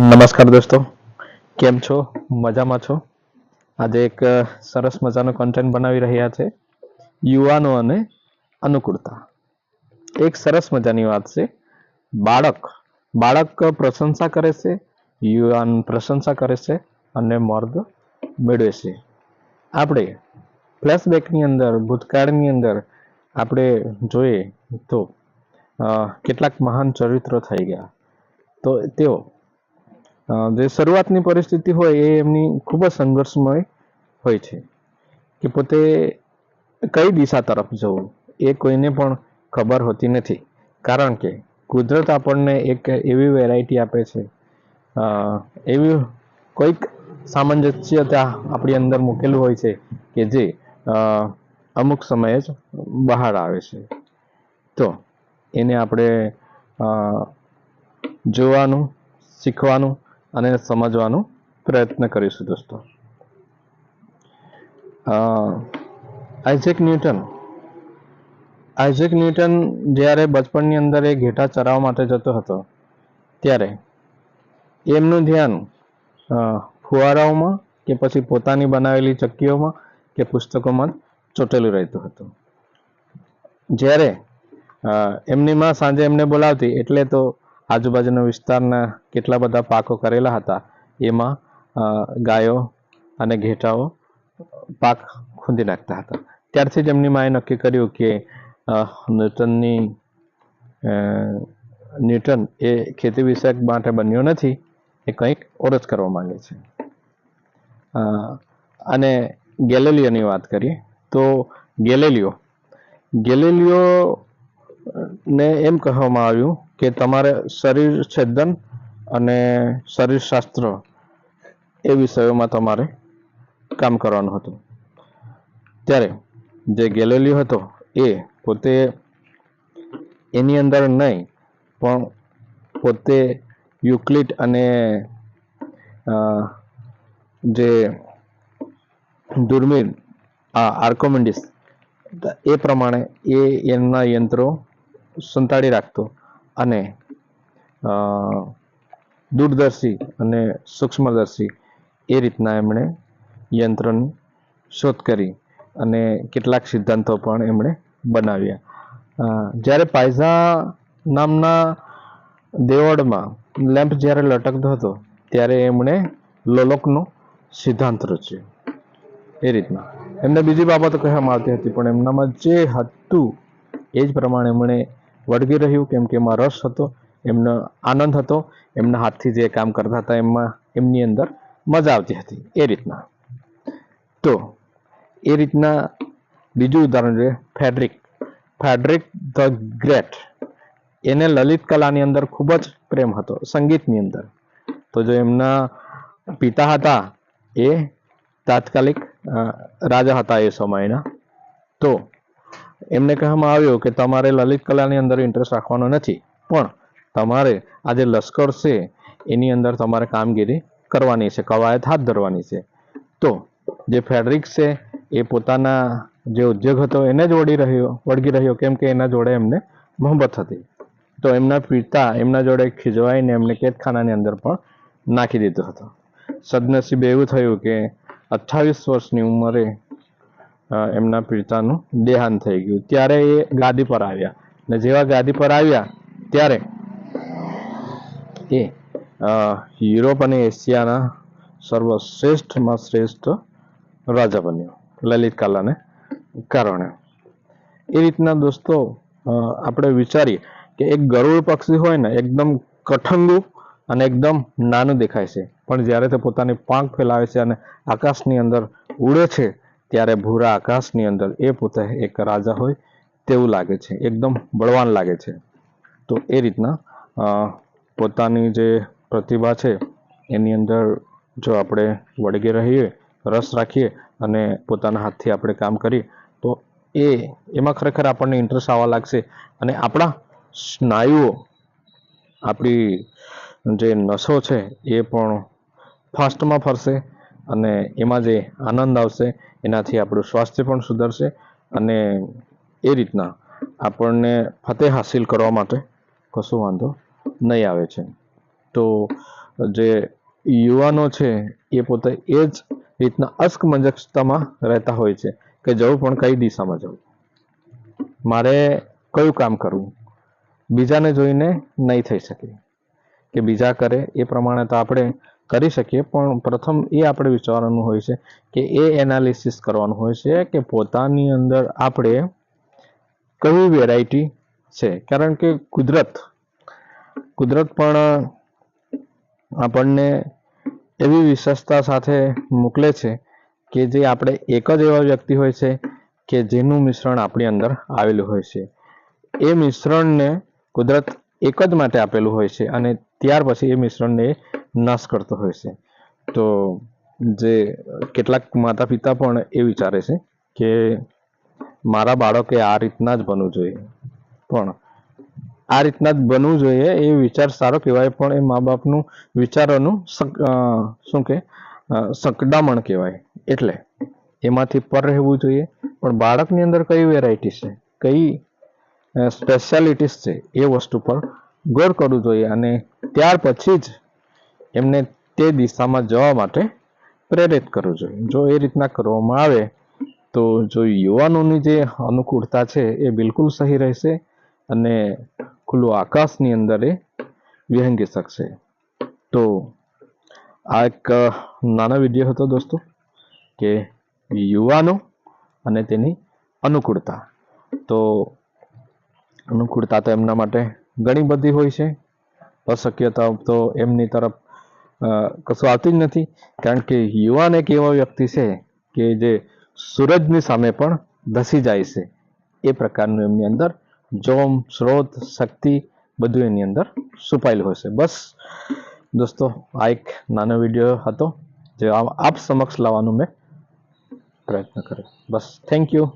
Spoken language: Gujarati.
નમસ્કાર દોસ્તો, કેમ છો? મજામાં છો? આજે એક સરસ મજાનો કન્ટેન્ટ બનાવી રહ્યા છે, યુવાનો અને અનુકૂળતા. એક સરસ મજાની વાત છે, બાળક. બાળક પ્રશંસા કરે છે, યુવાન પ્રશંસા કરે છે અને મર્દ મેળવે છે. આપણે ફ્લેશબેકની અંદર, ભૂતકાળની અંદર આપણે જોઈએ તો કેટલાક મહાન ચરિત્રો થઈ ગયા. તો તેઓ જે શરૂઆતની પરિસ્થિતિ હોય એ એમની ખૂબ જ સંઘર્ષમય હોય છે કે પોતે કઈ દિશા તરફ જવું એ કોઈને પણ ખબર હોતી નથી. કારણ કે કુદરત આપણને એક એવી વેરાયટી આપે છે એવી કોઈક સામંજસ્યતા આપણી અંદર મૂકેલું હોય છે કે જે અમુક સમયે જ બહાર આવે છે. તો એને આપણે જોવાનું, શીખવાનું અને સમજવાનો પ્રયત્ન કરીશું દોસ્તો. Isaac newton. આઇઝેક ન્યૂટન જ્યારે બચપણની અંદર એ ઘેટા ચરાવવા માટે જતો હતો, ત્યારે એમનું ધ્યાન ફુવારાઓમાં કે પછી પોતાની બનાવેલી ચક્કીઓમાં કે પુસ્તકોમાં ચોટેલું રહેતું હતું. જ્યારે એમની માં સાંજે એમને બોલાવતી, એટલે તો આજુબાજુના વિસ્તારના કેટલા બધા પાકો કરેલા હતા? એમાં ગાયો અને ઘેટાઓ પાક ખૂંદી નાખતા હતા. ત્યારથી જ એમની માએ નક્કી કર્યું કે ન્યૂટનની ન્યૂટન એ ખેતી વિષયક માટે બન્યો નથી, એ કંઈક ઓરજ કરવા માંગે છે. અને ગેલેલિયોની વાત કરીએ, તો ગેલેલિયો. ગેલેલિયો ને એમ કહેવામાં આવ્યું કે તમારે શરીર છેદન અને શરીરશાસ્ત્ર એ વિષયોમાં તમારે કામ કરવાનું હતું. ત્યારે જે ગેલેલિયો હતો એ પોતે એની અંદર નહીં, પણ પોતે યુક્લિડ અને જે દુર્મિળ, આ આર્કોમેન્ડિસ એ પ્રમાણે એ એમના યંત્રો સંતાડી રાખતો અને દૂરદર્શી અને સૂક્ષ્મદર્શી એ રીતના એમણે યંત્રની શોધ કરી અને કેટલાક સિદ્ધાંતો પણ એમણે બનાવ્યા. જ્યારે પાયઝા નામના દેવળમાં લેમ્પ જ્યારે લટકતો હતો, ત્યારે એમણે લોલકનો સિદ્ધાંત રચ્યો. એ રીતના. એમને બીજી બાબતો કહેવામાં આવતી હતી, પણ એમનામાં જે હતું એ જ પ્રમાણે એમણે વળગી રહ્યું, કેમ કે એમાં રસ હતો, એમનો આનંદ હતો, એમના હાથથી જે કામ કરતા હતા, એમાં, એમની અંદર મજા આવતી હતી, એ રીતના. તો, એ રીતના બીજું ઉદાહરણ છે ફેડરિક. Frederick the great. એને લલિત કલાની અંદર ખૂબ જ પ્રેમ હતો, સંગીતની અંદર. તો જો એમના પિતા હતા, એ તાત્કાલિક રાજા હતા એ સમયના. તો એમને કહેવામાં આવ્યું કે તમારે લલિત કલાની અંદર ઇન્ટરેસ્ટ રાખવાનો નથી. પણ તમારે આ જે લશ્કર છે, એની અંદર તમારે કામગીરી કરવાની છે, કવાયત હાથ ધરવાની છે. તો જે ફેડરિક છે, એ પોતાના જે ઉદ્યોગ હતો, એને જ વળી રહ્યો, વળગી રહ્યો, કેમ કે એના જોડે એમને મોહબ્બત હતી. તો એમના પિતા એમના જોડે ખીજવાઈને એમને કેદખાનાની અંદર પણ નાખી દીધો હતો. સદનસીબે એવું થયું કે અઠ્ઠાવીસ વર્ષની ઉંમરે એમના પિતાનું દેહાંત થઈ ગયું. ત્યારે એ ગાદી પર આવ્યા. ને જેવા ગાદી પર આવ્યા, ત્યારે એ યુરોપ અને એશિયાના સર્વશ્રેષ્ઠમાં શ્રેષ્ઠ રાજા બન્યો, લલિત કલાને કારણે. એ રીતના દોસ્તો આપણે વિચારીએ કે એક ગરુડ પક્ષી હોય ને, એકદમ કઠંગું અને એકદમ નાનું દેખાય છે. પણ જ્યારે તે પોતાની પાંખ ફેલાવે છે અને આકાશની અંદર ઉડે છે ત્યારે ભૂરા આકાશની અંદર એ પોતે એક રાજા હોય તેવું લાગે છે, એકદમ બળવાન લાગે છે. તો એ રીતના પોતાની જે પ્રતિભા છે, એની અંદર જો આપણે વળગી રહીએ, રસ રાખીએ અને પોતાના હાથથી આપણે કામ કરીએ, તો એ, એમાં ખરેખર આપણને ઇન્ટરેસ્ટ આવવા લાગશે અને આપણા સ્નાયુઓ, આપણી જે નસો છે એ પણ ફાસ્ટમાં ફરશે અને એમાં જે આનંદ આવશે, એનાથી આપણું સ્વાસ્થ્ય પણ સુધરશે અને એ રીતના આપણને ફતેહ હાસિલ કરવા માટે કશો વાંધો નહીં આવે છે. તો જે યુવાનો છે, એ પોતે એ જ રીતના અસ્કમંજસતામાં રહેતા હોય છે કે જવું પણ કઈ દિશામાં જવું. મારે કયું કામ કરવું? બીજાને જોઈને નહીં થઈ શકે. કે બીજા કરે એ પ્રમાણે તો આપણે કરી શકીએ, પણ પ્રથમ એ આપણે વિચારવાનું હોય છે કે એ એનાલિસિસ કરવાનું હોય છે કે પોતાની અંદર આપણે કઈ વેરાયટી છે. કારણ કે કુદરત કુદરત પણ આપણને એવી વિશેષતા સાથે મોકલે છે કે જે આપણે એક જ એવા વ્યક્તિ હોય છે કે જેનું મિશ્રણ આપણી અંદર આવેલું હોય છે. એ મિશ્રણને કુદરત એક જ માટે આપેલું હોય છે અને ત્યાર પછી એ મિશ્રણને નાશ કરતો હોય છે. તો જે કેટલાક માતા પિતા પણ એ વિચારે છે કે મારા બાળકે આ રીતના જ બનવું જોઈએ. પણ આ રીતના જ બનવું જોઈએ એ વિચાર સારો કહેવાય, પણ એ મા બાપનું વિચારોનું શું કે સંકડામણ કહેવાય. એટલે એમાંથી પર રહેવું જોઈએ. પણ બાળકની અંદર કઈ વેરાયટી છે? કઈ સ્પેશિયાલિટીસ છે એ વસ્તુ પર ગૌર કરવું જોઈએ. અને ત્યાર પછી જ એમને તે દિશામાં જવા માટે પ્રેરિત કરવું જોઈએ. જો એ રીતના કરવામાં આવે, તો જો યુવાનોની જે અનુકૂળતા છે એ બિલકુલ સહી રહેશે અને ખુલ્લું આકાશની અંદર એ વિહંગી શકશે. તો આ એક નાનો વીડિયો હતો દોસ્તો, કે યુવાનો અને તેની અનુકૂળતા. તો અનુકૂળતા તો એમના માટે ઘણી બધી હોય છે. અશક્યતા તો એમની તરફ કશું આવતી જ નથી. કારણ કે યુવાન એક એવા વ્યક્તિ છે કે જે સૂરજની સામે પણ ધસી જાય છે. એ પ્રકારનું એમની અંદર જોમ, સ્રોત, શક્તિ બધું એની અંદર છુપાયેલું હોય છે. બસ, દોસ્તો, આ એક નાનો વીડિયો હતો જે આપ સમક્ષ લાવવાનો મેં પ્રયત્ન કર્યો. બસ થેન્ક યુ